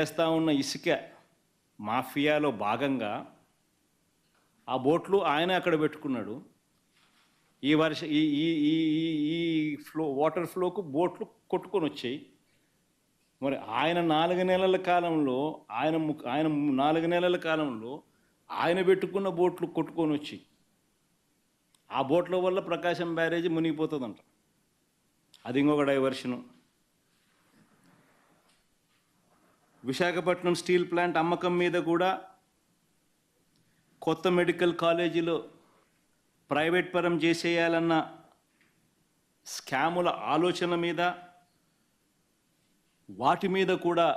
చేస్తూ ఉన్న ఇసుక మాఫియాలో భాగంగా ఆ బోట్లు ఆయన అక్కడ పెట్టుకున్నాడు. ఈ వర్ష ఈ ఈ ఈ ఈ- ఈ ఫ్లో వాటర్ ఫ్లోకు బోట్లు కొట్టుకొని వచ్చాయి. మరి ఆయన నాలుగు నెలల కాలంలో ఆయన ము- ఆయన నాలుగు నెలల కాలంలో ఆయన పెట్టుకున్న బోట్లు కొట్టుకొని వచ్చి ఆ బోట్ల వల్ల ప్రకాశం బ్యారేజ్ మునిగిపోతుందంట. అది ఇంకొక డైవర్షను. విశాఖపట్నం స్టీల్ ప్లాంట్ అమ్మకం మీద కూడా కొత్త మెడికల్ కాలేజీలో ప్రైవేట్ పరం చేసేయాలన్న స్కాముల ఆలోచన మీద వాటి మీద కూడా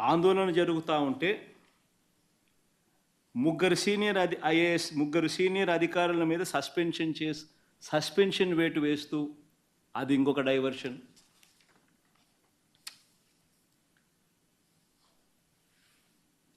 ఆందోళన జరుగుతూ ఉంటే ముగ్గురు సీనియర్ అధి ఐఏఎస్ ముగ్గురు సీనియర్ అధికారుల మీద సస్పెన్షన్ చేసి సస్పెన్షన్ వేటు వేస్తూ అది ఇంకొక డైవర్షన్.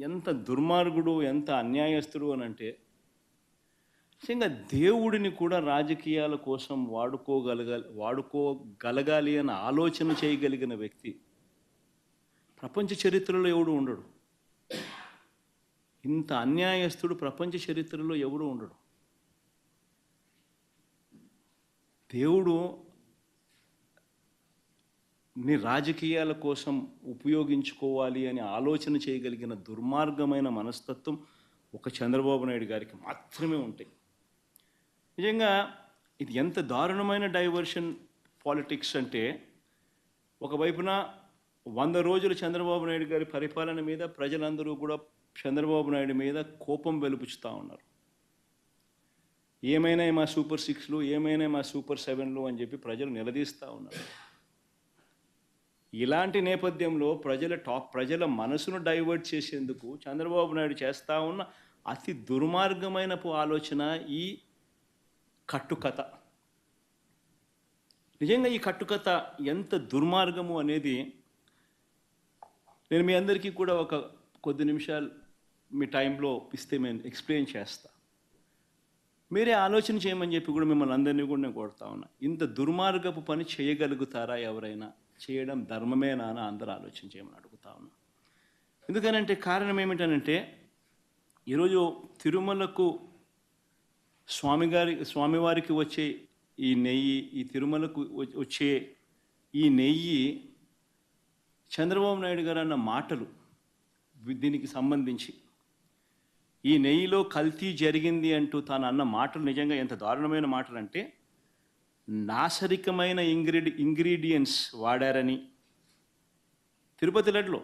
ఎంత దుర్మార్గుడు ఎంత అన్యాయస్తుడు అని అంటే నిజంగా దేవుడిని కూడా రాజకీయాల కోసం వాడుకోగలగాలి వాడుకోగలగాలి అని ఆలోచన చేయగలిగిన వ్యక్తి ప్రపంచ చరిత్రలో ఎవడు ఉండడు. ఇంత అన్యాయస్తుడు ప్రపంచ చరిత్రలో ఎవడు ఉండడు. దేవుడు ని రాజకీయాల కోసం ఉపయోగించుకోవాలి అని ఆలోచన చేయగలిగిన దుర్మార్గమైన మనస్తత్వం ఒక చంద్రబాబు నాయుడు గారికి మాత్రమే ఉంటాయి. నిజంగా ఇది ఎంత దారుణమైన డైవర్షన్ పాలిటిక్స్ అంటే ఒకవైపున వంద రోజులు చంద్రబాబు నాయుడు గారి పరిపాలన మీద ప్రజలందరూ కూడా చంద్రబాబు నాయుడు మీద కోపం వెలుపుచుతూ ఉన్నారు. ఏమైనా మా సూపర్ సిక్స్లు ఏమైనా మా సూపర్ సెవెన్లు అని చెప్పి ప్రజలు నిలదీస్తూ ఉన్నారు. ఇలాంటి నేపథ్యంలో ప్రజల టాప్ ప్రజల మనసును డైవర్ట్ చేసేందుకు చంద్రబాబు నాయుడు చేస్తూ ఉన్న అతి దుర్మార్గమైన ఆలోచన ఈ కట్టుకథ. నిజంగా ఈ కట్టుకథ ఎంత దుర్మార్గము అనేది నేను మీ అందరికీ కూడా ఒక కొద్ది నిమిషాలు మీ టైంలో ఇస్తే నేను ఎక్స్ప్లెయిన్ చేస్తా. మీరే ఆలోచన చేయమని చెప్పి కూడా మిమ్మల్ని అందరినీ కూడా నేను కొడతా ఉన్నా. ఇంత దుర్మార్గపు పని చేయగలుగుతారా ఎవరైనా? చేయడం ధర్మమేనా అని అందరూ ఆలోచన చేయమని అడుగుతా ఉన్నా. ఎందుకనంటే కారణం ఏమిటనంటే ఈరోజు తిరుమలకు స్వామిగారి స్వామివారికి వచ్చే ఈ నెయ్యి ఈ తిరుమలకు వచ్చే ఈ నెయ్యి చంద్రబాబు నాయుడు గారు అన్న మాటలు దీనికి సంబంధించి ఈ నెయ్యిలో కల్తీ జరిగింది అంటూ తాను అన్న మాటలు నిజంగా ఎంత దారుణమైన మాటలు అంటే నాసరికమైన ఇంగ్రీడి ఇంగ్రీడియంట్స్ వాడారని తిరుపతి లడ్లో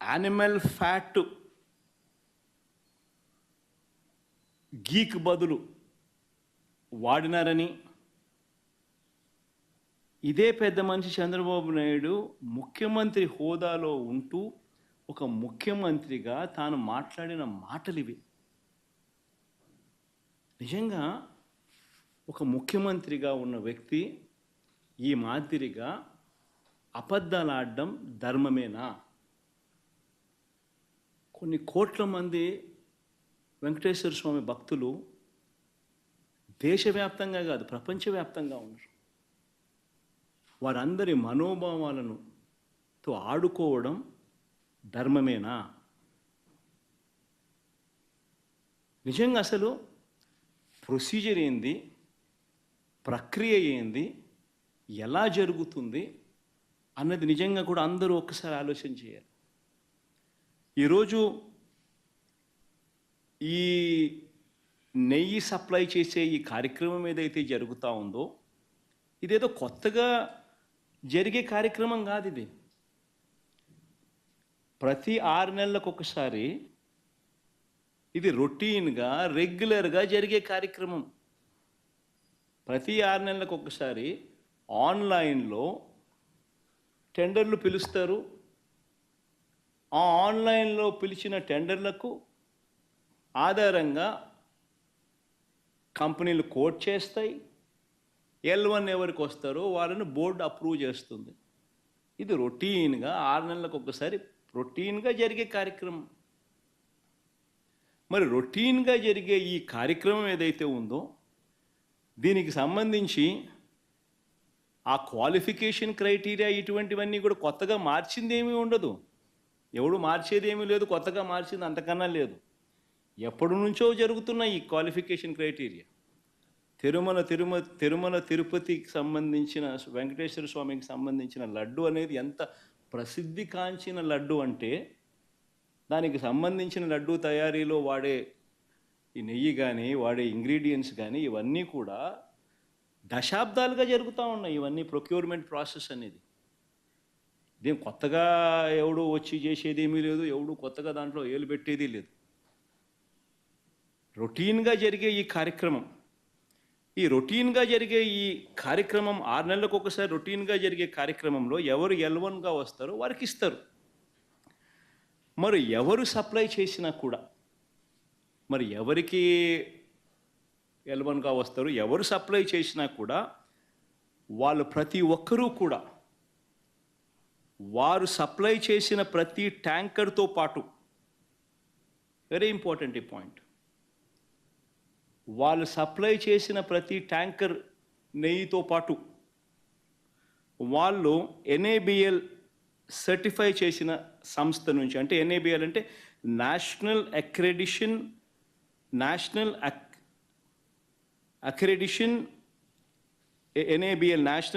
యానిమల్ ఫ్యాట్ గీక్ బదులు వాడినారని ఇదే పెద్ద మనిషి చంద్రబాబు నాయుడు ముఖ్యమంత్రి హోదాలో ఉంటూ ఒక ముఖ్యమంత్రిగా తాను మాట్లాడిన మాటలు ఇవి నిజంగా ఒక ముఖ్యమంత్రిగా ఉన్న వ్యక్తి ఈ మాదిరిగా అబద్ధాలు ఆడడం ధర్మమేనా? కొన్ని కోట్ల మంది వెంకటేశ్వర స్వామి భక్తులు దేశవ్యాప్తంగా కాదు ప్రపంచవ్యాప్తంగా ఉన్నారు. వారందరి మనోభావాలను తో ఆడుకోవడం ధర్మమేనా? నిజంగా అసలు ప్రొసీజర్ ఏంది? ప్రక్రియ ఏంది? ఎలా జరుగుతుంది? అన్నది నిజంగా కూడా అందరూ ఒక్కసారి ఆలోచన చేయాలి. ఈరోజు ఈ నెయ్యి సప్లై చేసే ఈ కార్యక్రమం ఏదైతే జరుగుతూ ఉందో ఇదేదో కొత్తగా జరిగే కార్యక్రమం కాదు ఇది. ప్రతి ఆరు నెలలకు ఒకసారి ఇది రొటీన్గా రెగ్యులర్గా జరిగే కార్యక్రమం. ప్రతి ఆరు నెలలకు ఒకసారి ఆన్లైన్లో టెండర్లు పిలుస్తారు. ఆ ఆన్లైన్లో పిలిచిన టెండర్లకు ఆధారంగా కంపెనీలు కోట్ చేస్తాయి. ఎల్ వన్ ఎవరికి వస్తారో వాళ్ళని బోర్డు అప్రూవ్ చేస్తుంది. ఇది రొటీన్గా ఆరు నెలలకు ఒకసారి రొటీన్గా జరిగే కార్యక్రమం. మరి రొటీన్గా జరిగే ఈ కార్యక్రమం ఏదైతే ఉందో దీనికి సంబంధించి ఆ క్వాలిఫికేషన్ క్రైటీరియా ఇటువంటివన్నీ కూడా కొత్తగా మార్చింది ఏమీ ఉండదు. ఎవడు మార్చేదేమీ లేదు కొత్తగా మార్చింది అంతకన్నా లేదు. ఎప్పటి నుంచో జరుగుతున్న ఈ క్వాలిఫికేషన్ క్రైటీరియా తిరుమల తిరుమ తిరుమల తిరుపతికి సంబంధించిన వెంకటేశ్వర స్వామికి సంబంధించిన లడ్డు అనేది ఎంత ప్రసిద్ధి కాంచిన లడ్డు అంటే దానికి సంబంధించిన లడ్డు తయారీలో వాడే ఈ నెయ్యి కానీ వాడే ఇంగ్రీడియంట్స్ కానీ ఇవన్నీ కూడా దశాబ్దాలుగా జరుగుతూ ఉన్నాయి ఇవన్నీ ప్రొక్యూర్మెంట్ ప్రాసెస్ అనేది. ఇదేం కొత్తగా ఎవడు వచ్చి చేసేది ఏమీ లేదు ఎవడు కొత్తగా దాంట్లో ఏలు పెట్టేది లేదు. రొటీన్గా జరిగే ఈ కార్యక్రమం ఈ రొటీన్గా జరిగే ఈ కార్యక్రమం ఆరు నెలలకు ఒకసారి రొటీన్గా జరిగే కార్యక్రమంలో ఎవరు ఎల్వన్గా వస్తారో వారికి ఇస్తారు. మరి ఎవరు సప్లై చేసినా కూడా మరి ఎవరికి ఎల్వన్గా వస్తారు ఎవరు సప్లై చేసినా కూడా వాళ్ళు ప్రతి ఒక్కరూ కూడా వారు సప్లై చేసిన ప్రతి ట్యాంకర్తో పాటు వెరీ ఇంపార్టెంట్ ఈ పాయింట్ వాళ్ళు సప్లై చేసిన ప్రతి ట్యాంకర్ నెయ్యితో పాటు వాళ్ళు ఎన్ఏబిఎల్ సర్టిఫై చేసిన సంస్థ నుంచి అంటే ఎన్ఏబిఎల్ అంటే national accreditation national accreditation NABL national